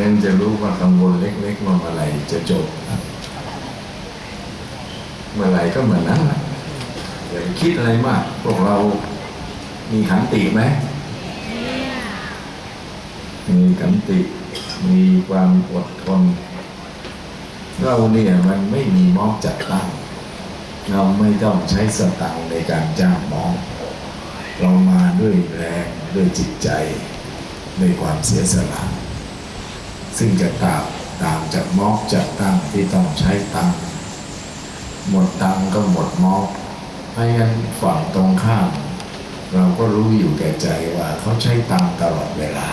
ยังจะรู้ว่ากังวลเล็กๆว่าเมื่อไรจะจบเมื่อไหร่ก็เหมือนนั้นแหละอย่าไปคิดอะไรมาก พวกเรามีขันติไหม มีขันติ มีความอดทน เราเนี่ยมันไม่มีมอกจัดตั้ง เราไม่ต้องใช้สตังในการจ้างมองเรามาด้วยแรงด้วยจิตใจด้วยความเสียสละ ซึ่งจะต่างต่างจากมอกจัดตั้งที่ต้องใช้ตังหมดตังก็หมดมอกเพราะงั้นฝั่งตรงข้าม เราก็รู้อยู่แก่ใจว่าเขาใช้ตังตลอดเวลา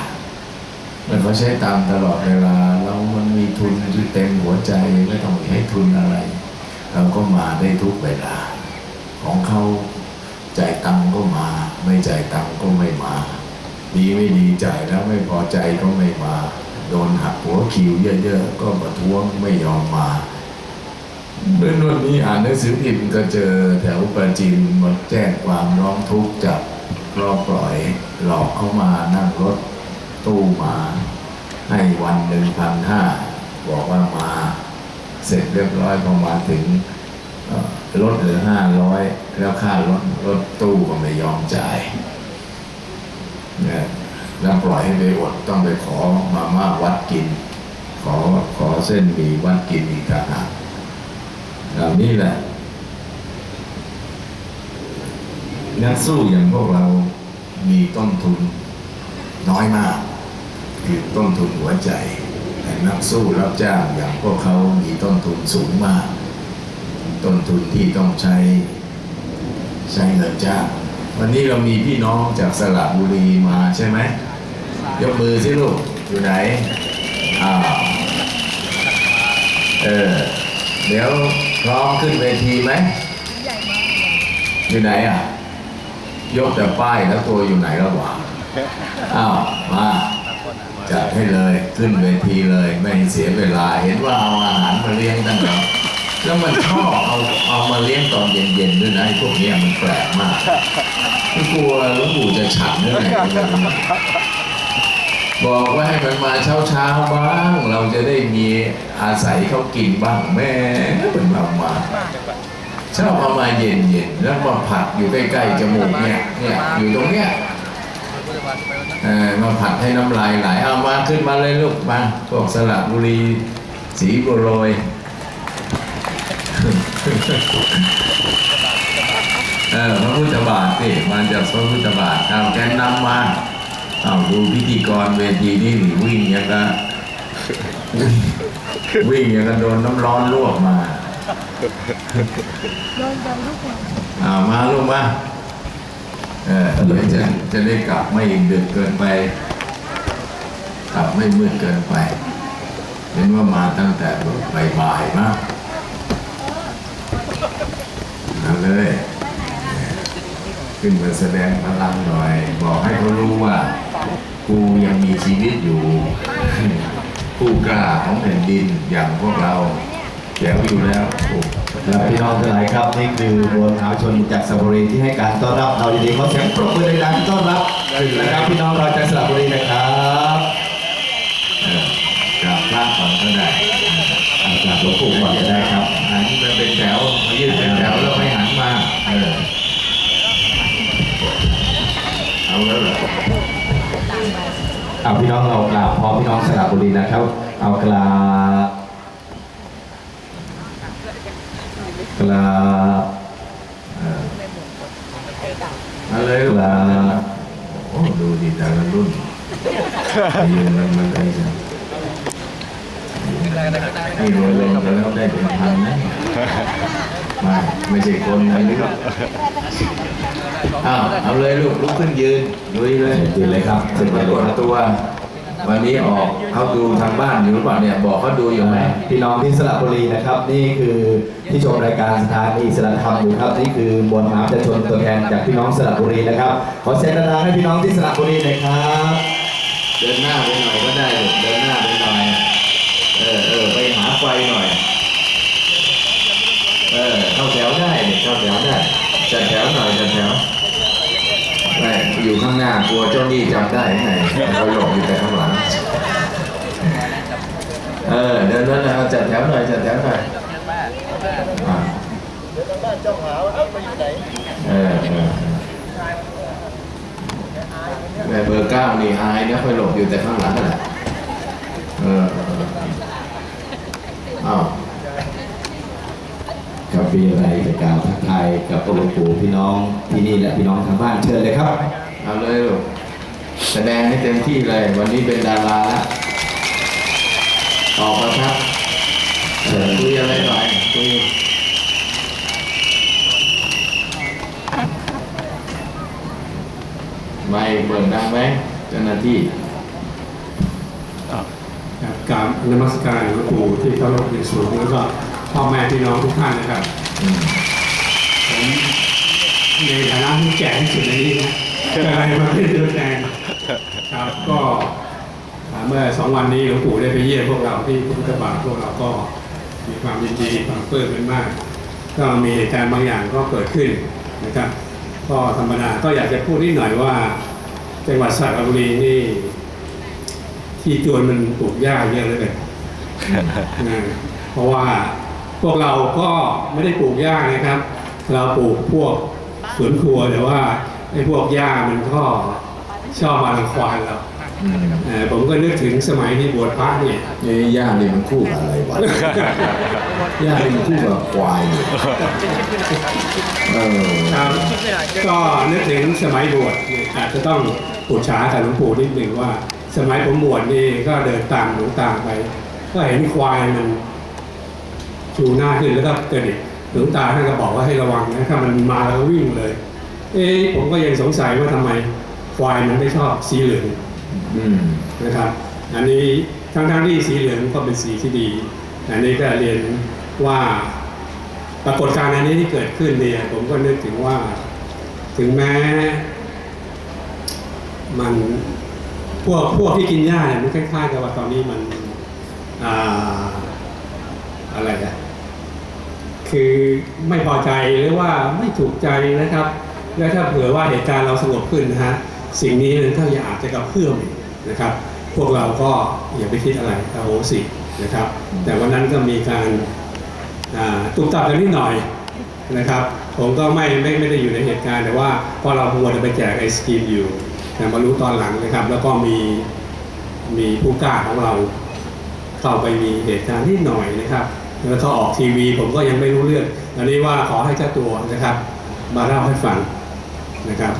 เมื่อเขาใช้ตังตลอดเวลา เรามันมีทุนที่เต็มหัวใจไม่ต้องใช้ทุนอะไร เราก็มาได้ทุกเวลา ของเขาจ่ายตังก็มา ไม่จ่ายตังก็ไม่มา ดีไม่ดีจ่ายแล้วไม่พอใจก็ไม่มา โดนหักหัวคิวเยอะๆ ก็ประท้วงไม่ยอมมาเมื่อวันนี้อ่านหนังสือพิมพ์ก็เจอแถวประจินมาแจ้งความร้องทุกข์จับรอบปล่อยหลอกเข้ามานั่งรถตู้มาให้วันหนึ่งพันห้าบอกว่ามาเสร็จเรียบร้อยพอมาถึงเอ่อลดเหลือห้าร้อยแล้วค่ารถรถตู้ก็ไม่ยอมจ่ายเนี่ย แล้วปล่อยให้ไปอดต้องไปขอมาม่าวัดกิน ขอขอเส้นหมี่วัดกินอีกต่างหากเหล่านี้แหละนักสู้อย่างพวกเรามีต้นทุนน้อยมาก คือต้นทุนหัวใจ แต่นักสู้รับจ้างอย่างพวกเขามีต้นทุนสูงมาก ต้นทุนที่ต้องใช้ใช้เงินจ้าง วันนี้เรามีพี่น้องจากสระบุรีมาใช่ไหม ยกมือสิลูก อยู่ไหนอ้าวเออ เดี๋ยวพร้อมขึ้นเวทีไหม อยู่ไหนอะ ยกแต่ป้ายแล้วตัวอยู่ไหนแล้ววะอ้าว มาจัดให้เลยขึ้นเวทีเลยไม่เสียเวลาเห็นว่าเอาอาหารมาเลี้ยงตั้งแต่แล้วมันชอบเอาเอามาเลี้ยงตอนเย็นๆด้วยนะไอ้พวกเนี้ยมันแปลกมากกลัวหลวงปู่จะฉันด้วย บอกว่าให้มันมาเช้าๆบ้าง เราจะได้มีอาศัยเขากินบ้างแม่เป็นมามาชอบเอามาเย็นๆแล้วมาผัดอยู่ใกล้ๆจมูกเนี่ยเนี่ยอยู่ตรงเนี้ยเออมาผัดให้น้ำลายไหลเอามาขึ้นมาเลยลูกมาพวกสระบุรีสีบุโรยเออพระพุทธบาทสิมาจากพระพุทธบาทเอาแกนนำมา เอาดูพิธีกรเวทีนี่หนีวิ่งอย่างกับวิ่งวิ่งอย่างกับโดนน้ำร้อนลวกมาเอามาลูกมาเออเดี๋ยวจะจะได้กลับไม่ดึกเกินไป กลับไม่มืดเกินไปเห็นว่ามาตั้งแต่บ่ายๆมากนั่นเลยขึ้นมาแสดงพลังหน่อย บอกให้เขารู้ว่า กูยังมีชีวิตอยู่ ผู้กล้าของแผ่นดินอย่างพวกเราแจ๋วอยู่แล้วโอ้และพี่น้องทั้งหลายครับนี่คือมวลมหาชนจากสระบุรีที่ให้การต้อนรับเราดีๆขอเสียงปรบมือดังๆต้อนรับนะครับพี่น้องเราจากสระบุรีนะครับเออกราบพระก่อนก็ได้อ่ากราบหลวงปู่ก่อนก็ได้ครับ เอาพี่น้องเรากราบพร้อมพี่น้องสระบุรีนะครับ เอากราบกราบออมาเลยลูกราบโอ้ดูดิแต่ละรุ่นยืนมันไอ้เนี่ยนี่รวมรวมกันแล้วได้เป็นพันนะม่ ไม่ใช่คนนะนี่อ้าวเอาเลยลูกลุกขึ้นยืนลุยเลยยืนเลยครับขึ้ขึ้นนมามากเลยดครับตัวปวันนี้ออกเขาดูทางบ้านอยู่หรือเปล่าเนี่ยบอกเขาดูอยู่ไหมพี่น้องที่สระบุรีนะครับ นี่คือที่ชมรายการสถานีสระธรรมอยู่ครับนี่คือมวลมหาประชาชนตัวแทนจากพี่น้องสระบุรีนะครับ ขอเสียงดังๆให้พี่น้องที่สระบุรีหน่อยครับ เดินหน้าไปหน่อยก็ได้ลูกเดินหน้าไปหน่อย เออเออไปหาไฟหน่อยเออเข้าแถวได้เนี่ยเข้าแถวได้จัดแถวหน่อยจัดแถวไม่อยู่ข้างหน้ากลัวเจ้าหนี้จำได้ไงเขาหลบอยู่แต่ข้างหลังเออเดินแล้วนะจัดแถวหน่อยจัดแถวหน่อยอะเออเออแม่เบอร์เก้านี่อายนะคอยหลบอยู่แต่ข้างหลังนั่นแหละเอออ้าว มีอะไรจะกล่าวทักทายกับหลวงปู่พี่น้องที่นี่และพี่น้องทางบ้านเชิญเลยครับ เอาเลยลูกแสดงให้เต็มที่เลย วันนี้เป็นดาราแล้วออกมาครับเออคุยอะไรหน่อยคุยไม่เปิดดังไหมเจ้าหน้าที่ครับกราบนมัสการหลวงปู่ที่เคารพอย่างสูงแล้วก็ พ่อแม่พี่น้องทุกท่านนะครับผมในฐานะที่แก่ที่สุดในนี้นะก็เลยมาเป็นตัวแทนครับก็เมื่อสองวันนี้หลวงปู่ได้ไปเยี่ยมพวกเราที่พุทธบาทพวกเราก็มีความยินดีความปลื้มเป็นมาก ก็มีเหตุการณ์บางอย่างก็เกิดขึ้นนะครับก็ธรรมดาก็อยากจะพูดนิดหน่อยว่าจังหวัดสระบุรีนี่ที่จวนมันปลูกหญ้าเยอะเลยนะเพราะว่า พวกเราก็ไม่ได้ปลูกหญ้านะครับ เราปลูกพวกสวนครัวแต่ว่าไอ้พวกหญ้ามันก็ชอบมารังควานเราอืมเอ่อผมก็นึกถึงสมัยที่บวชพระเนี่ย นี่ย่านี่มันคู่กับอะไรวะ ย่านี่มันคู่กับควายอยู่เออครับก็นึกถึงสมัยบวชเนี่ยอาจจะต้องปูดฉากับหลวงปู่นิดหนึ่งว่า สมัยผมบวชนี่ก็เดินตามหลวงตาไป ก็เห็นควายมัน ชูหน้าขึ้นแล้วก็กระดิกหลวงตาท่านก็บอกว่าให้ระวังนะถ้ามันมาแล้วก็วิ่งเลย เอ๊ะผมก็ยังสงสัยว่าทำไมควายมันไม่ชอบสีเหลืองอืมนะครับ อันนี้ทั้งทั้งๆที่สีเหลืองก็เป็นสีที่ดี อันนี้ก็เรียนว่าปรากฏการณ์อันนี้ที่เกิดขึ้นเนี่ย ผมก็นึกถึงว่าถึงแม้ มันพวกพวกที่กินหญ้าเนี่ยมันคล้ายๆกับว่าตอนนี้มัน อ่า อะไรอะ คือไม่พอใจหรือว่าไม่ถูกใจนะครับ แล้วถ้าเผื่อว่าเหตุการณ์เราสงบขึ้นนะฮะสิ่งนี้มันก็อาจจะกระเพื่อมนะครับ พวกเราก็อย่าไปคิดอะไรอโหสินะครับ แต่วันนั้นก็มีการตุกตับกันนิดหน่อยนะครับ ผมก็ไม่ไม่ไม่ได้อยู่ในเหตุการณ์แต่ว่าพอเรามัวจะไปแจกไอศกรีมอยู่แต่มารู้ตอนหลังนะครับ แล้วก็มีมีผู้กล้าของเราเข้าไปมีเหตุการณ์นิดหน่อยนะครับ แล้วก็ออกทีวีผมก็ยังไม่รู้เรื่อง อันนี้ว่าขอให้เจ้าตัวนะครับ มาเล่าให้ฟังนะครับ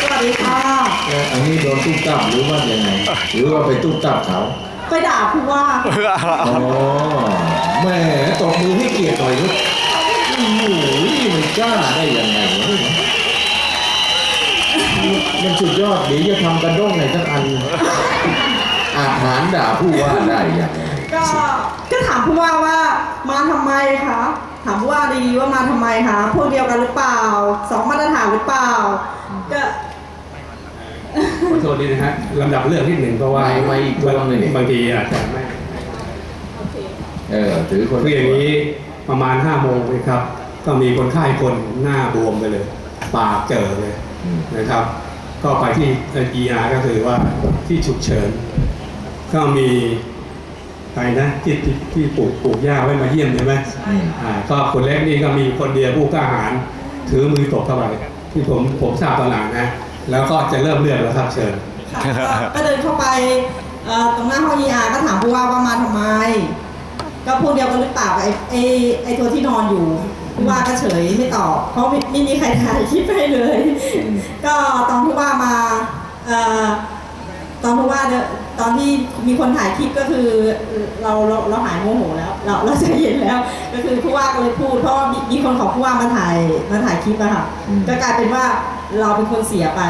สวัสดีค่ะเอ่ออันนี้โดนตุ๊บตับหรือว่ายังไง หรือว่าไปตุ๊บตับเขาไปด่าผู้ว่า อ๋อแหม่ตบมือให้เกียรติหน่อยลูกโอ้โหมันกล้าได้ยังไงวะมันสุดยอดเดี๋ยวจะทำกระด้งไหนสักอัน อาหารด่าผู้ว่าได้ยังไงก็ก็ถามผู้ว่าว่ามาทำไมคะถามผู้ว่าดีๆว่ามาทำไมคะพวกเดียวกันหรือเปล่าสองมาตรฐานหรือเปล่าก็ ขอโทษดีนะฮะลำดับเรื่องที่หนึ่งเพราะว่าไม่ไม่อีกตัวหนึ่งดิบางทีอาจจะไม่ เออถือคนคืออย่างนี้ประมาณห้าโมงนะครับ ก็มีคนไข้คนหน้าบวมไปเลย ปากเจอเลยอืมนะครับ ก็ไปที่ ER ก็คือว่าที่ฉุกเฉิน ก็มีใครนะที่ที่ที่ปลูกปลูกหญ้าไว้มาเยี่ยมใช่ไหมอืมอ่าก็คนเล็กนี่ก็มีคนเดียวผู้กล้าหาญถือมือตบเข้าไปที่ผมผมทราบตอนหลังนะ แล้วก็จะเริ่มเลือดแล้วครับเชิญค่ะก็ก็เดินเข้าไปเอ่อตรงหน้าห้องยาก็ถามผู้ว่าว่ามาทำไม ก็พวกเดียวกันหรือเปล่ากับไอ้ไอ้ไอ้ตัวที่นอนอยู่ผู้ว่าก็เฉยไม่ตอบเพราะไม่ไม่มีใครถ่ายคลิปให้เลย ก็ตอนผู้ว่ามาเอ่อ ตอนผู้ว่าเดินตอนที่มีคนถ่ายคลิปก็คือเราเราเราหายโมโหแล้ว เราเราใจเย็นแล้ว ก็คือผู้ว่าก็เลยพูดเพราะว่ามีมีคนของผู้ว่ามาถ่ายมาถ่ายคลิปอะค่ะอืมก็กลายเป็นว่าเราเป็นคนเสียไป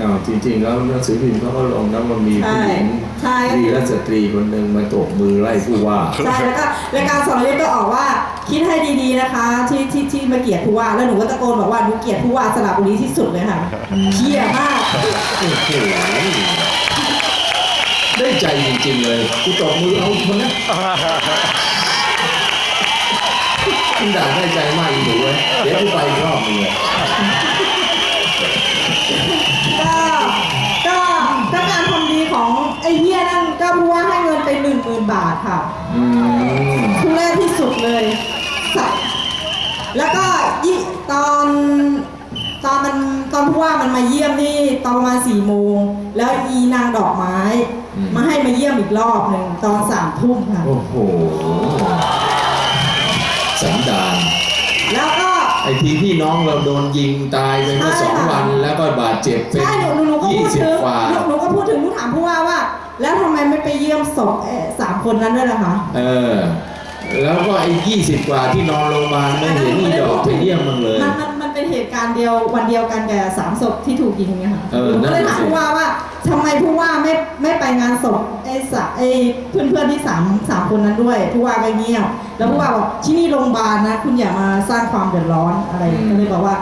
อ้าวจริงๆแล้วหนังสือพิมพ์เขาก็ลงนะว่ามีผู้หญิงใช่ใช่วีรสตรีคนหนึ่งมาตบมือไล่ผู้ว่าใช่แล้วก็รายการสรยุทธ์ก็ออกว่าคิดให้ดีๆนะคะ ที่ที่ที่มาเกลียดผู้ว่าแล้วหนูก็ตะโกนบอกว่าหนูเกลียดผู้ว่าสระบุรีที่สุดเลยค่ะเขี้ยมากโอ้โห ได้ใจจริงๆเลยกูตบมือเอาคนนั้นคุณด่าได้ใจมากอีหนูเว้ยเดี๋ยวกูไปอีกรอบหนึงเลยก็ก็ก็การทำดีของไอ้เฮียนั่นก็ผู้ว่าให้เงินไปหนึ่งหมื่นบาทค่ะอืมทุเรศที่สุดเลยสัตว์แล้วก็ยี่ตอนตอนมันตอนผู้ว่ามันมาเยี่ยมนี่ตอนประมาณสี่โมงแล้วอีนางดอกไม้ มาให้มาเยี่ยมอีกรอบหนึ่งตอนสามทุ่มค่ะ โอ้โหสันดานแล้วก็ ไอทีพี่น้องเราโดนยิงตายไปเมื่อใช่สองค่ะ วันแล้วก็บาดเจ็บเป็นใช่หนูหนูหนูก็ยี่พูดสิบถึงกว่าหนูหนูก็พูดถึงหนูถามผู้ว่าว่า แล้วทำไมไม่ไปเยี่ยมศพเอ่อสามคนนั้นด้วยล่ะคะ เออ แล้วก็ไอ้ยี่สิบกว่าที่นอนโรงพยาบาลไม่เห็นนี่ดอกไปเยี่ยมมันเลย มันมันมัน เป็นเหตุการณ์เดียววันเดียวกันกับสามศพที่ถูกยิงเนี่ยค่ะเออหนูก็เลยนั่นถามสิผู้ว่าว่าทำไมผู้ว่าไม่ไม่ไปงานศพไอ้สะไอ้เพื่อนเพื่อนๆที่สามสามคนนั้นด้วย ผู้ว่าก็เงียบแล้วผู้ว่าบอกที่นี่โรงพยาบาลนะ คุณอย่ามาสร้างความเดือดร้อนอะไรก็เลยบอกว่า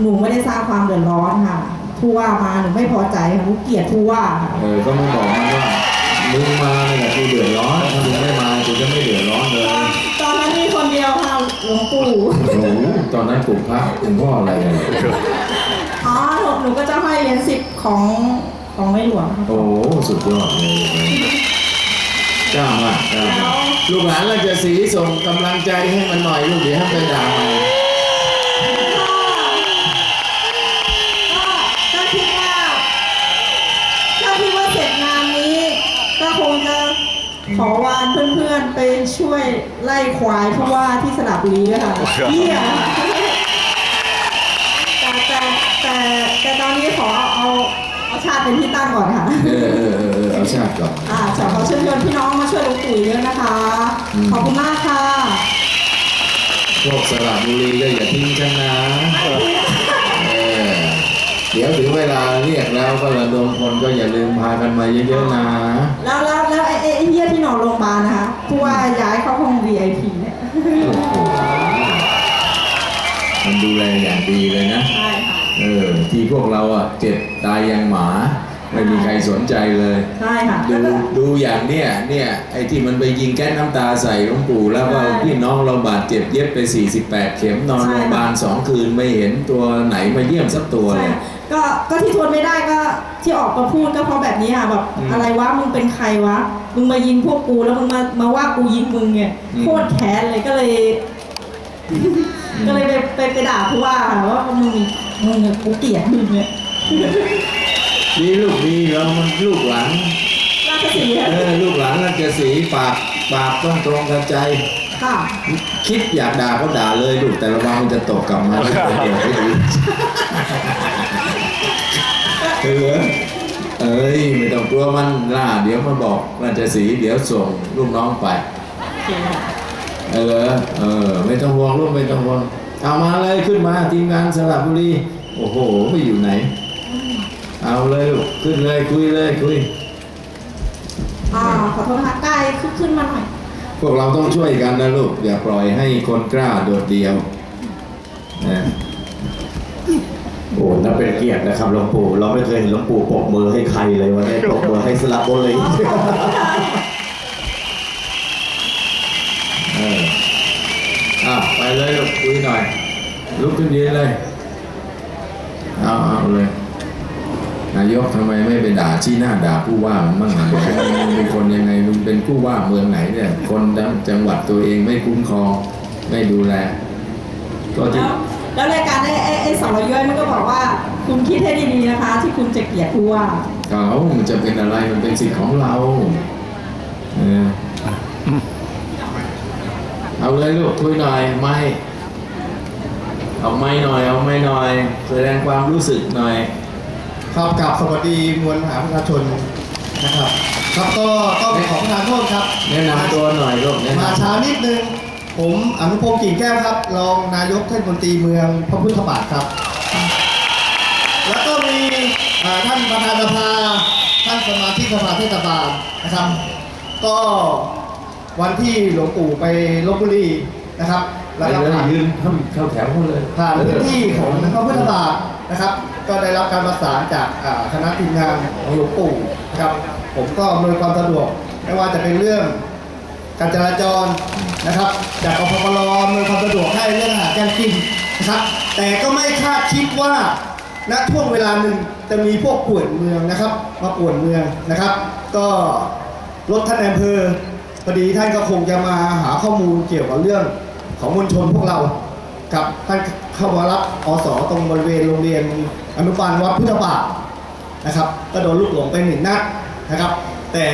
หนูไม่ได้สร้างความเดือดร้อนค่ะผู้ว่ามาหนูไม่พอใจค่ะหนูเกลียดผู้ว่าค่ะเออก็ไม่บอกมันว่ามึงมาเนี่ยกูเดือดร้อนถ้ามึงไม่มากูจะไม่เดือดร้อนเลยตอนนั้นมีคนเดียวค่ะหลวงปู่ โอ้โห ตอนนั้นปลูกพระหลวงพ่ออะไรกันอ๋อหนูหนูก็จะให้เหรียญสิบของของในหลวงค่ะโอ้โหสุดยอดเลยกล้ามากกล้ามากลูกหลานเราจะสีส่งกำลังใจให้มันหน่อยลูกเดี๋ยวให้ไปด่ามัน เพื่อนๆไปช่วยไล่ควายผู้ว่าที่สระบุรีด้วยค่ะเฮียแต่แต่แต่แต่ตอนนี้ขอเอาเอาชาติเป็นที่ตั้งก่อนค่ะ เออเออเออเออเอาชาติก่อนอ่าขอเชิญชวนพี่น้องมาช่วยหลวงปู่เยอะนะคะอืมขอบคุณมากค่ะพวกสระบุรีก็อย่าทิ้งฉันนะเออเดี๋ยวถึงเวลาเรียกแล้วก็ระดมคนก็อย่าลืมพากันมาเยอะๆนะ แล้วแล้วแล้วไอ้ ไอ้ไอ้เฮียที่นอนโรงพยาบาลนะคะผู้ว่าย้ายเข้าห้อง VIP เนี่ยโอ้โหมันดูแลอย่างดีเลยนะ ใช่ค่ะ เออ ที่พวกเราอะเจ็บตายยังหมา ไม่มีใครสนใจเลย ใช่ค่ะดูแล้วก็ ดูอย่างเนี้ยเนี่ยไอ้ที่มันไปยิงแก๊สน้ำตาใส่หลวงปู่แล้วก็ใช่พี่น้องเราบาดเจ็บเย็บไป 48 เข็มนอนใช่ โรงพยาบาลสองคืนไม่เห็นตัวไหนมาเยี่ยมสักตัวใช่เลย ก็ก็ที่ทนไม่ได้ก็ที่ออกมาพูดก็เพราะแบบนี้ค่ะแบบอืมอะไรวะมึงเป็นใครวะมึงมายิงพวกกูแล้วมึงมามาว่ากูยิงมึงเนี่ยอืม โคตรแค้นเลยก็เลย ก็เลยไปไปไปด่าผู้ว่าค่ะว่ามึงมึงเนี่ยกูเกลียดมึงเนี่ยดีลูกดีเรามันลูกหลานราชสีห์เออลูกหลานราชสีห์ปากปากต้องตรงกับใจ ค่ะคิดอยากด่าก็ด่าเลยลูกแต่ระวังมันจะตกกลับมาที่ตัวเดียวให้ดีเออเอ้ยไม่ต้องกลัวมันล่า เดี๋ยวมาบอกราชสีห์เดี๋ยวส่งลูกน้องไปโอเคค่ะเออเออ ไม่ต้องห่วงลูกไม่ต้องห่วงเอามาเลยขึ้นมาทีมงานสระบุรีโอ้โหไปอยู่ไหน เอาเลยลูกขึ้นเลยคุยเลยคุยอ่าขอโทษนะคะใกล้ขึ้นขึ้นมาหน่อย พวกเราต้องช่วยกันนะลูกอย่าปล่อยให้คนกล้าโดดเดียวนะโอ้ น่าเป็นเกียรตินะครับหลวงปู่เราไม่เคยเห็นหลวงปู่ปรบมือให้ใครเลยวันนี้ปรบมือให้สลับบุรีเอออะไปเลยลูกคุยหน่อยลุกขึ้นยืนเลยเอาเอาเลยนายกทำไมไม่ไปด่าชี้หน้าด่าผู้ว่ามันบ้างมึงเป็นคนยังไงมึงเป็นผู้ว่าเมืองไหนเนี่ย คนจังหวัดตัวเองไม่คุ้มครองไม่ดูแลก็ที่ แล้วแล้วรายการไอ้ไอ้ไอ้สารย้อยมันก็บอกว่า คุณคิดให้ดีๆนะคะ ที่คุณจะเกลียดผู้ว่าเขามันจะเป็นอะไรมันเป็นสิทธิ์ของเราเออเอาเลยลูกคุยหน่อยไม่เอาไม่หน่อยเอาไม่หน่อย แสดงความรู้สึกหน่อย ครับกับสวัสดีมวลมหาประชาชนนะครับ ครับก็ต้องขอประทานโทษครับแนะนำตัวหน่อยลูกแนะมานช้านิดนึง ผมอนุพงศ์กิ่งแก้วครับ รองนายกเทศมนตรีเมืองพระพุทธบาทครับอ่าท่านประธานสภา ท่านสมาชิกสภาเทศบาลนะครับ ก็วันที่หลวงปู่ไปลบบุรีนะครับไปแล้วก็เลยผ่านยืนเข้าเข้าแถวเขาเลยผ่านพื้นที่ของพระพุทธบาทนะครับ ก็ได้รับการประสานจากอ่าคณะทีมงานของหลวงปู่นะครับ ผมก็อำนวยความสะดวกไม่ว่าจะเป็นเรื่อง การจราจรนะครับจากกพปลอำนวยความสะดวกให้เรื่องอาหารการกินนะครับแต่ก็ไม่คาดคิดว่าณช่วงเวลาหนึ่งจะมีพวกป่วนเมืองนะครับ มาป่วนเมืองนะครับ ก็รถท่านอำเภอพอดีท่านก็คงจะมาหาข้อมูลเกี่ยวกับเรื่องของมวลชนพวกเราครับท่านเข้ามารับอสตรงบริเวณโรงเรียนอนุบาลวัดพุทธบาทนะครับ ก็โดนลูกหลงไปหนึ่งนัดนะครับ แต่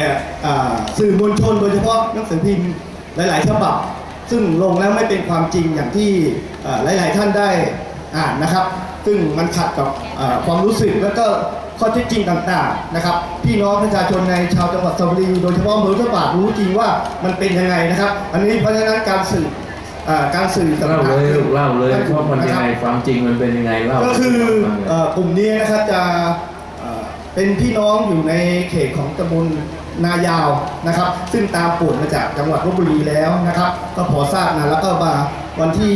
อ่าสื่อมวลชนโดยเฉพาะหนังสือพิมพ์หลาย ๆ ฉบับ ซึ่งลงแล้วไม่เป็นความจริงอย่างที่อ่าหลาย ๆ ท่านได้อ่านนะครับ ซึ่งมันขัดกับอ่าความรู้สึกแล้วก็ข้อเท็จจริงต่าง ๆ นะครับ พี่น้องประชาชนในชาวจังหวัดสระบุรีโดยเฉพาะอำเมืองพุทธบาทรู้จริงว่ามันเป็นยังไงนะครับ อันนี้เพราะฉะนั้นการสื่ออ่าการสื่อต่างๆเล่าเลยลูกเล่าเลยเพราะมันยังไงความจริงมันเป็นยังไงเล่าก็คือให้ฟังเลยเอ่อกลุ่มนี้นะครับจะ เป็นพี่น้องอยู่ในเขตของตำบลนายาวนะครับ ซึ่งตามป่วนมาจากจังหวัดลบบุรีแล้วนะครับ ก็พอทราบนะแล้วก็มาวันที่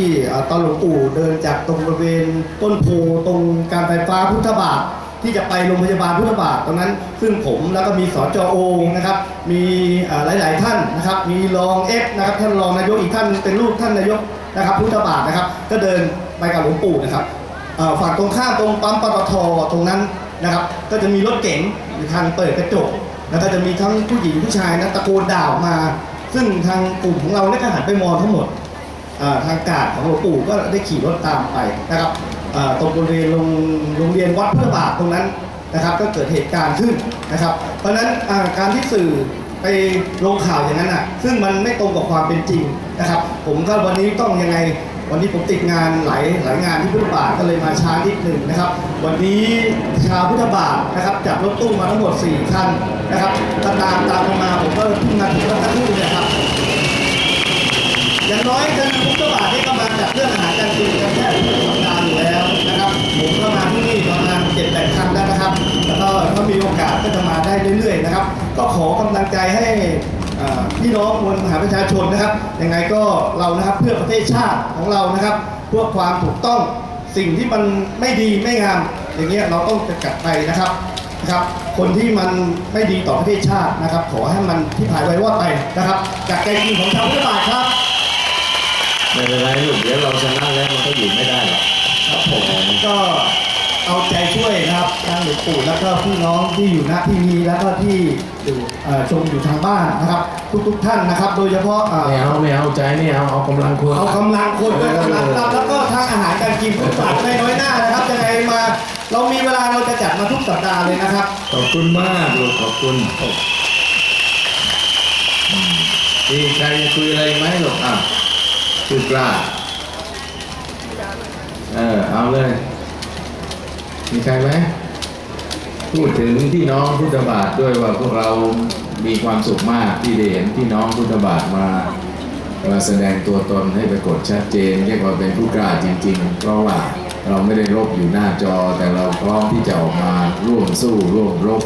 ตอนหลวงปู่เดินจากตรงบริเวณต้นโพตรงการไฟฟ้าพุทธบาทที่จะไปโรงพยาบาลพุทธบาทตรงนั้น ซึ่งผมแล้วก็มีสจโอนะครับ มีหลาย ๆ ท่านนะครับ มีรองเอฟนะครับท่านรองนายกอีกท่านเป็นลูกท่านนายกนะครับ พุทธบาทนะครับ ก็เดินไปกับหลวงปู่นะครับฝั่งตรงข้ามตรงปั๊มปตทตรงนั้น นะครับ ก็จะมีรถเก๋งอยู่คันเปิดกระจก แล้วก็จะมีทั้งผู้หญิงผู้ชายนะตะโกนด่าออกมา ซึ่งทางกลุ่มของเราเนี่ยก็หันไปมองทั้งหมดทางการของหลวงปู่ก็ได้ขี่รถตามไปนะครับตรงบริเวณโรงงเรียนวัดพุทธบาทตรงนั้นนะครับ ก็เกิดเหตุการณ์ขึ้นนะครับ เพราะฉะนั้นการที่สื่อไปลงข่าวอย่างนั้นอะซึ่งมันไม่ตรงกับความเป็นจริงนะครับ ผมก็วันนี้ต้องยังไง วันนี้ผมติดงานหลายหลายงานที่พุทธบาทก็เลยมาช้านิดหนึ่งนะครับ วันนี้ชาวพุทธบาทนะครับจับรถตู้มาทั้งหมด4คันนะครับตามตามตามกันมาผมก็เพิ่งมาถึงรถตู้นี่ยครับอย่างน้อยคณะพุทธบาทนี่ก็มาจากเรื่องอาหารการกินกันแค่ทุกสัปดาห์อยู่แล้วนะครับผมก็มาที่นี่ประมาณเจ็ดแปดครั้งแล้วนะครับแล้วก็ถ้ามีโอกาสก็จะมาได้เรื่อยๆนะครับ ก็ขอกำลังใจให้ พี่น้องมวลมหาประชาชนนะครับยังไงก็เรานะครับเพื่อประเทศชาติของเรานะครับเพื่อความถูกต้องสิ่งที่มันไม่ดีไม่งามอย่างเงี้ยเราต้องจะกัดไปนะครับนะครับ คนที่มันไม่ดีต่อประเทศชาตินะครับ ขอให้มันที่ผายไว้ว่าไปนะครับ จากใจจริงของชาวพุทธบาทครับไม่เป็นไรลูกเดี๋ยวเราชนะแล้วมันก็อยู่ไม่ได้หรอกครับผมก็ เอาใจช่วยนะครับทางหลวงปู่แล้วก็พี่น้องที่อยู่ณที่นี้แล้วก็ที่อยู่เอ่อชมอยู่ทางบ้านนะครับ ทุกๆท่านนะครับ โดยเฉพาะเอ่อไม่เอาไม่เอาใจไม่เอาเอากำลังคนเอากำลังคนด้วยกำลังทรัพย์แล้วก็ทางอาหารการกินทุกฝากไม่น้อยหน้านะครับยังไงมา เรามีเวลาเราจะจัดมาทุกสัปดาห์เลยนะครับ ขอบคุณมากลูกขอบคุณอืมมีใครจะคุยอะไรไหมลูกอะคือกล้าเออเอาเลย มีใครไหมพูดถึงพี่น้องพุทธบาทด้วยว่าพวกเรามีความสุขมากที่ได้เห็นพี่น้องพุทธบาทมามาแสดงตัวตนให้ปรากฏชัดเจน เรียกว่าเป็นผู้กล้าจริง ๆ เพราะว่าเราไม่ได้รบอยู่หน้าจอ แต่เราพร้อมที่จะออกมาร่วมสู้ร่วมรบ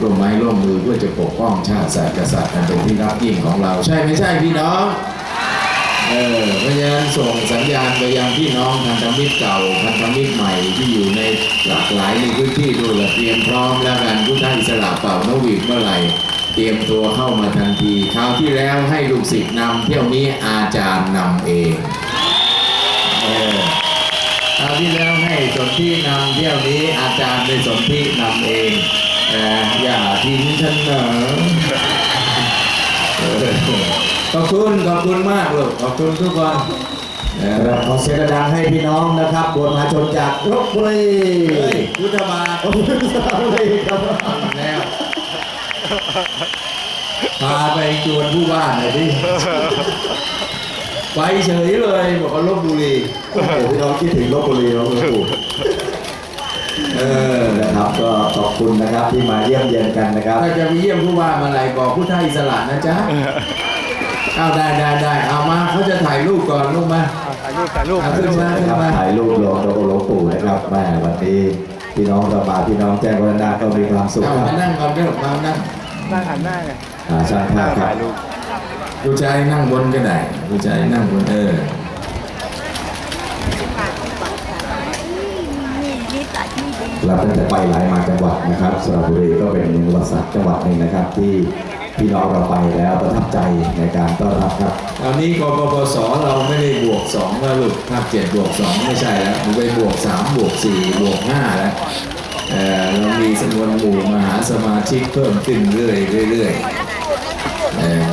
ร่วมไม้ร่วมมือเพื่อจะปกป้องชาติศาสตร์กษัตริย์อันเป็นที่รักยิ่งของเรา ใช่ไม่ใช่พี่น้อง เออเพราะฉะนั้นส่งสัญญาณไปยังพี่น้องพันธมิตรเก่าพันธมิตรใหม่ที่อยู่ในหลากหลายในพื้นที่ด้วยละเตรียมพร้อมแล้วกันผู้ท่านอิสระเป่านวีดเมื่อไหร่ เตรียมตัวเข้ามาทันทีคราวที่แล้วให้ลูกศิษย์นำเที่ยวนี้อาจารย์นำเองเออคราวที่แล้วให้สนที่นำเที่ยวนี้อาจารย์ในสนที่นำเองเอออย่าทิ้งฉันเนอเออ ขอบคุณขอบคุณมากลูกขอบคุณทุกคนเออครับขอเสียงดังๆให้พี่น้องนะครับบนมหาชนจากลบบุรีเฮ้ยพุทธบาทขอบคุณสระบุรีครับเอาอีกแล้วพาไปจวนผู้ว่าหน่อยดิไปเฉยเลยบอกว่าลบบุรีโอ้โหพี่น้องคิดถึงลบบุรีน้องหลวงปู่เออนะครับก็ขอบคุณนะครับที่มาเยี่ยมเยียนกันนะครับถ้าจะไปเยี่ยมผู้ว่าเมาไหรบอกผู้ท่าอิสระนะจ๊ะ เอาได้ได้ได้เอามาเขาจะถ่ายรูปก่อนลูกมาถ่ายรูปถ่ายรูปเอาขึ้นมานะขึ้คนรับมาถ่ายรูปรวมกับหลวงปู่นะครับแม่วันนี้พี่น้องระบาดพี่น้องแจ้งวัฒนาก็มีความสุขเอาครับมานั่งก่อนเด้อมานั่งนั่งหันหน้าไงอ่าช่างภาพครับถ่ายรูปผู้ชายนั่งบนก็ได้ผู้ชายนั่งบนเออเราตั้งแต่ไปหลายมาจังหวัดนะครับสระบุรีก็เป็นจังหวัดสักจังหวัดหนึ่งนะครับที่ พี่น้องเราไปแล้วประทับใจในการต้อนรับครับตอนนี้กปปสเราไม่ได้บวกสองแล้วลูกภาคเจ็ดบวกสองไม่ใช่แล้วมันไปบวกสามบวกสี่บวกห้าแล้วเออเรามีจำนวนหมู่มหาสมาชิกเพิ่มขึ้นเรื่อยเรื่อยเออ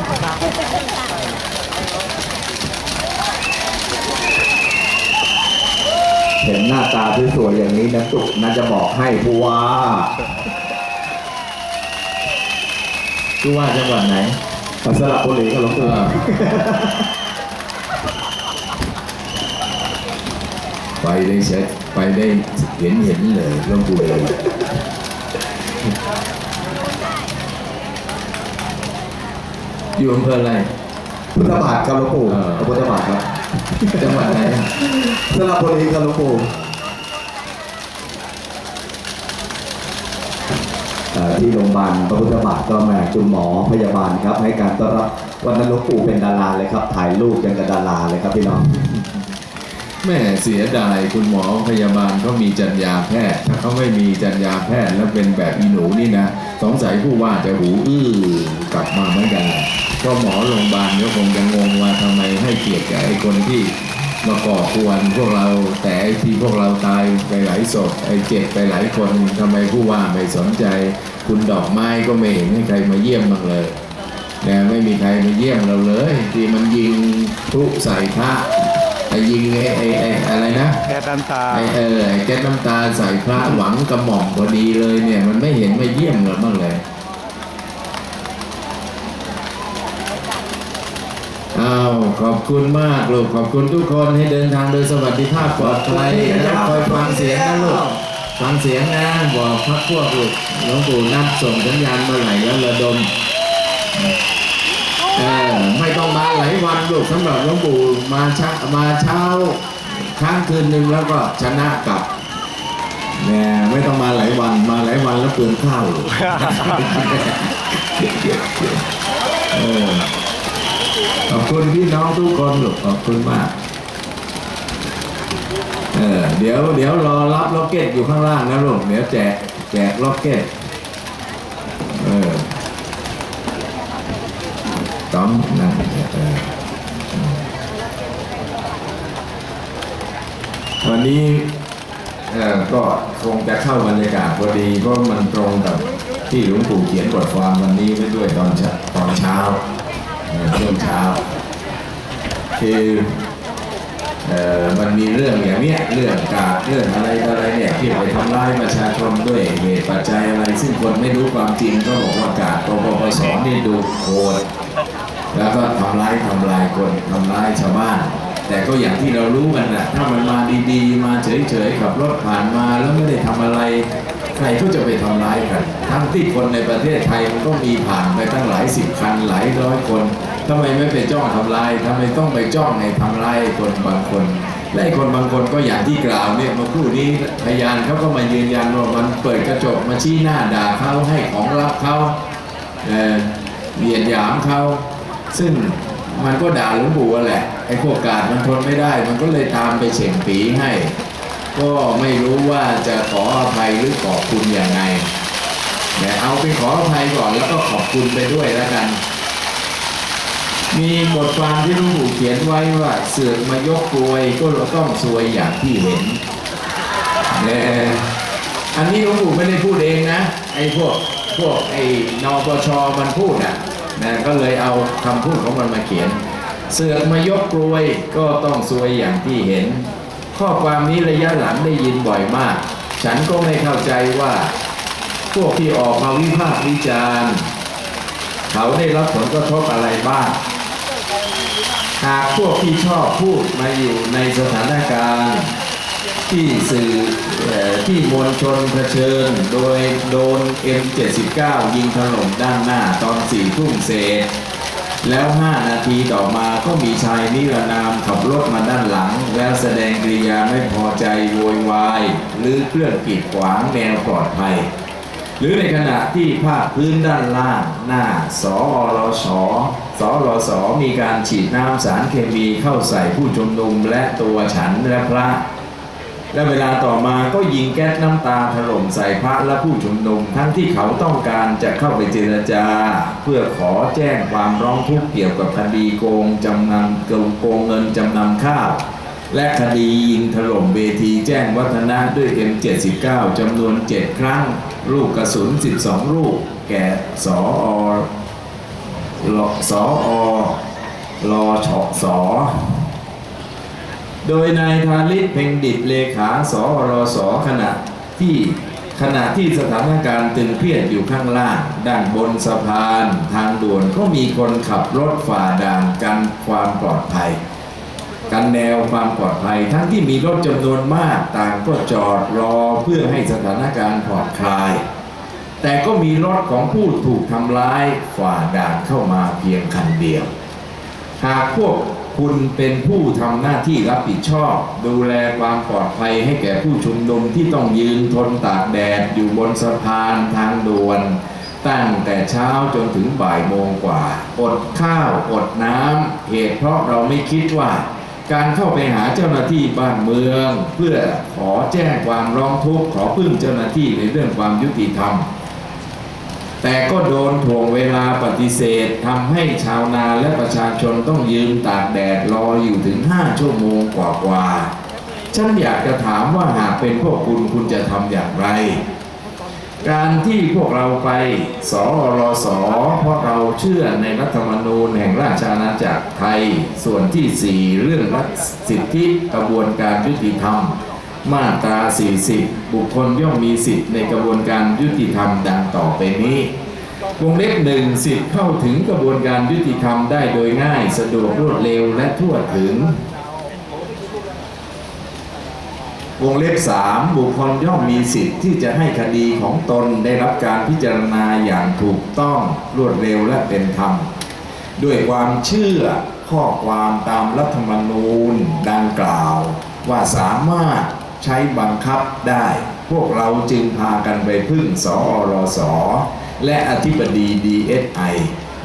เห็นหน้าตาสวยๆอย่างนี้นะตุกน่าจะบอกให้ผู้ว่า ผู้ว่าจังหวัดไหนสระบุรีก็หลวงปู่ไปได้เช็ดไปได้เห็นเห็นเลยหลวงปู่เลยอยู่อำเภออะไรพุทธบาทครับหลวงปู่เออพุทธบาทครับจังหวัดไหนสระบุรีครับหลวงปู่เอ่อ ที่โรงพยาบาลพระพุทธบาทก็แม่คุณหมอพยาบาลครับให้การต้อนรับวันนั้นหลวงปู่เป็นดาราเลยครับ ถ่ายรูปยังกับดาราเลยครับพี่น้องแม่เสียดายคุณหมอพยาบาลเขามีจรรยาแพทย์ ถ้าเขาไม่มีจรรยาแพทย์แล้วเป็นแบบอีหนูนี่นะสงสัยผู้ว่าจะหูอื้อกลับมาเหมือนกันแหละเพราะหมอโรงพยาบาลก็คงจะงงว่าทำไมให้เกียรติกับไอ้คนที่มาก่อกวนพวกเราแต่ไอ้ที่พวกเราตายไปหลายศพไอ้เจ็บไปหลายคนทำไมผู้ว่าไม่สนใจ คุณดอกไม้ก็ไม่เห็นให้ใครมาเยี่ยมบ้างเลยนะไม่มีใครมาเยี่ยมเราเลย ที่มันยิงพลุใส่พระไอ้ยิงไอ้ไอ้ไอ้อะไรนะแก๊สน้ำตาไอ้เออไอ้แก๊สน้ำตาใส่พระหวังกระหม่อมพอดีเลยเนี่ย มันไม่เห็นมาเยี่ยมเราบ้างเลยอ้าวขอบคุณมากลูกขอบคุณทุกคนให้เดินทางโดยสวัสดิภาพปลอดภัยแล้วคอยฟังเสียงนะลูก ฟังเสียงนะบอกพักพวกลูกหลวงปู่นัดส่งสัญญาณเมื่อไหร่แล้วระดมเออไม่ต้องมาหลายวันลูกสำหรับหลวงปู่มาเช้ามาเช้าค้างคืนหนึ่งแล้วก็ชนะกลับแหมไม่ต้องมาหลายวันมาหลายวันแล้วเปลืองข้าวเออขอบคุณพี่น้องทุกคนลูกขอบคุณมาก เออเดี๋ยวเดี๋ยวรอรับล็อกเก็ตอยู่ข้างล่างนะลูกเดี๋ยวแจกแจกล็อกเก็ตเออต้อมนั่นเออวันนี้เอ่อก็คงจะเข้าบรรยากาศพอดีเพราะมันตรงกับที่หลวงปู่เขียนบทความวันนี้ไว้ด้วยตอนเช้าตอนเช้าเช่วงเช้าคือ มันมีเรื่องอย่างเนี้ยเรื่องกาดเรื่องอะไรออะไรเนี่ยที่ไปทำร้ายประชาชนด้วยเหตุปัจจัยอะไร ซึ่งคนไม่รู้ความจริงก็บอกว่ากาดปปปสนี่ดูโหดแล้วก็ทำร้ายทำลายคนทำร้ายชาวบ้าน แต่ก็อย่างที่เรารู้กันนะถ้ามันมาดีๆ มาเฉยๆขับรถผ่านมาแล้วไม่ได้ทำอะไรใครก็จะไปทำร้ายกัน ทั้งที่คนในประเทศไทยมันก็มีผ่านไปตั้งหลายสิบคันหลายร้อยคน ทำไมไม่ไปจ้องทำลายทำไมต้องไปจ้องในทำร้ายคนบางคนและคนบางคนก็อย่างที่กล่าวเนี่ยเมาครู่นี้พยานเขาก็มายืนยันว่ามันเปิดกระจกมาชี้หน้าด่าเขาให้ของรับเขาเออเหยียดหยามเขาซึ่งมันก็ด่าหลวงปู่แหละไอ้พวกกาดมันทนไม่ได้ มันก็เลยตามไปเฉ่งปีให้ ก็ไม่รู้ว่าจะขออภัยหรือขอบคุณอยังไงแต่เอาไปขออภัยก่อนแล้วก็ขอบคุณไปด้วยแล้วกัน มีบทความที่ลวงปู่เขียนไว้ว่าเสือกมายกกลวยก็ต้องซวยอย่างที่เห็นเนี่ยอันนี้หลวงปู่ไม่ได้พูดเองนะไอ้พวกพวกไอ้นปชมันพูดอะนะก็เลยเอาคำพูดของมันมาเขียน เสือกมายกกลวยก็ต้องซวยอย่างที่เห็น ข้อความนี้ระยะหลังได้ยินบ่อยมาก ฉันก็ไม่เข้าใจว่า พวกที่ออกมาวิพากษ์วิจารณ์ เขาได้รับผลกระทบอะไรบ้าง หากพวกที่ชอบพูดมาอยู่ในสถานการณ์ที่สื่อที่มวลชนเผชิญ โดยโดน M79 ยิงถล่มด้านหน้าตอนสี่ทุ่มเศษ แล้วห้านาทีต่อมาก็มีชายนิรนามขับรถมาด้านหลัง แล้วแสดงกริยาไม่พอใจโวยวายหรือเครื่องกีดขวางแนวปลอดภัย หรือในขณะที่ภาคพื้นด้านล่างหน้าสอรอชอ สอรสมีการฉีดน้ำสารเคมีเข้าใส่ผู้ชุมนุมและตัวฉันและพระ และเวลาต่อมาก็ยิงแก๊สน้ำตาถล่มใส่พระและผู้ชุมนุม ทั้งที่เขาต้องการจะเข้าไปเจรจา เพื่อขอแจ้งความร้องทุกข์เกี่ยวกับคดีโกงจำนำโกงเงินจำนำข้าวและคดียิงถล่มเวทีแจ้งวัฒนะด้วย M79 จำนวน 7 ครั้ง ลูกกระสุน 12 ลูก แก่สอ รสอรอชสอโดยนายธาริศเพ็งดิตเลขาสอรอสอขณะที่ขณะที่สถานการณ์ตึงเครียดอยู่ข้างล่าง ด้านบนสะพานทางด่วนก็มีคนขับรถฝ่าด่านกันความปลอดภัย กันแนวความปลอดภัย ทั้งที่มีรถจำนวนมากต่างก็จอดรอเพื่อให้สถานการณ์ผ่อนคลาย แต่ก็มีรถของผู้ถูกทำร้ายฝ่าด่านเข้ามาเพียงคันเดียว หากพวกคุณเป็นผู้ทำหน้าที่รับผิดชอบ ดูแลความปลอดภัยให้แก่ผู้ชุมนุมที่ต้องยืนทนตากแดดอยู่บนสะพานทางด่วน ตั้งแต่เช้าจนถึงบ่ายโมงกว่า อดข้าวอดน้ำเหตุเพราะเราไม่คิดว่า การเข้าไปหาเจ้าหน้าที่บ้านเมือง เพื่อขอแจ้งความร้องทุกข์ขอพึ่งเจ้าหน้าที่ในเรื่องความยุติธรรม แต่ก็โดนถ่วงเวลาปฏิเสธทำให้ชาวนาและประชาชนต้องยืนตากแดดรออยู่ถึง 5 ชั่วโมงกว่าๆ ฉันอยากจะถามว่าหากเป็นพวกคุณคุณจะทำอย่างไร การที่พวกเราไปสอรสเพราะเราเชื่อในรัฐธรรมนูญแห่งราชอาณาจักรไทย ส่วนที่ 4 เรื่องรัฐสิทธิกระบวนการยุติธรรม มาตรา 40 บุคคลย่อมมีสิทธิในกระบวนการยุติธรรมดังต่อไปนี้วงเล็บหนึ่งสิทธิเข้าถึงกระบวนการยุติธรรมได้โดยง่าย สะดวกรวดเร็วและทั่วถึง วงเล็บ3บุคคลย่อมมีสิทธิ์ที่จะให้คดีของตนได้รับการพิจารณาอย่างถูกต้องรวดเร็วและเป็นธรรม ด้วยความเชื่อข้อความตามรัฐธรรมนูญดังกล่าว ว่าสามารถ ใช้บังคับได้ พวกเราจึงพากันไปพึ่งสอรสและอธิบดี DSI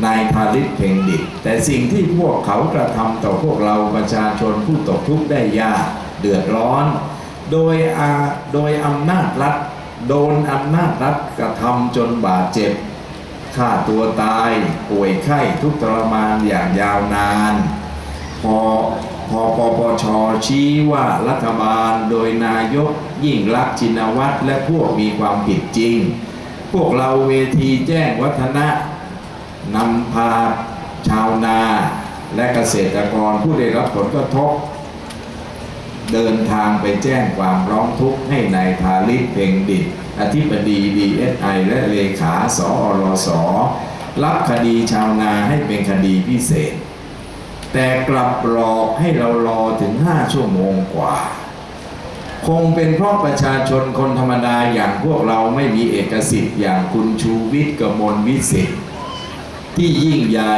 นายพาลิตเพ่งดิตแต่สิ่งที่พวกเขากระทำต่อพวกเราประชาชนผู้ตกทุกข์ได้ยากเดือดร้อน โดยอาโดยอำนาจรัฐ โดนอำนาจรัฐกระทำจนบาดเจ็บฆ่าตัวตายป่วยไข้ทุกข์ทรมานอย่างยาวนาน พอ พปปชชี้ว่ารัฐบาลโดยนายกยิ่งรักษณ์ชินวัตรและพวกมีความผิดจริง พวกเราเวทีแจ้งวัฒนะนำพาชาวนาและเกษตรกรผู้ได้รับผลกระทบ เดินทางไปแจ้งความร้องทุกข์ให้นายทาริศเพ่งดิตอธิบดี DSI และเลขาสอรสรับคดีชาวนาให้เป็นคดีพิเศษ แต่กลับหลอกให้เรารอถึง5ชั่วโมงกว่า คงเป็นเพราะประชาชนคนธรรมดาอย่างพวกเราไม่มีเอกสิทธิ์อย่างคุณชูวิทย์กมลวิสิทธิ์ที่ยิ่งใหญ่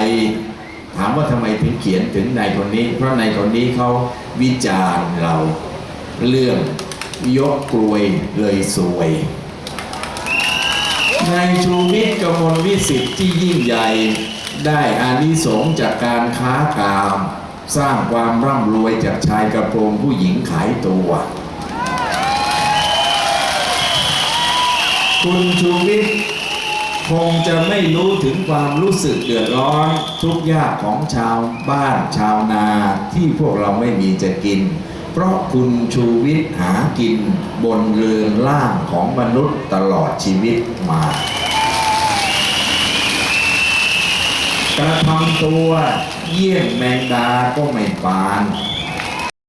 ถามว่าทำไมถึงเขียนถึงนายคนนี้ เพราะนายคนนี้เขาวิจารณ์เราเรื่องยกกลวยเลยสวยนายชูวิทย์กมลวิสิทธิ์ที่ยิ่งใหญ่ ได้อานิสงส์จากการค้ากาม สร้างความร่ำรวยจากชายกระโปรงผู้หญิงขายตัว คุณชูวิทย์คงจะไม่รู้ถึงความรู้สึกเดือดร้อนทุกยากของชาวบ้านชาวนาที่พวกเราไม่มีจะกิน เพราะคุณชูวิทย์หากินบนเรือนล่างของมนุษย์ตลอดชีวิตมา กระทำตัวเยี่ยงแมงดาก็ไม่ปาน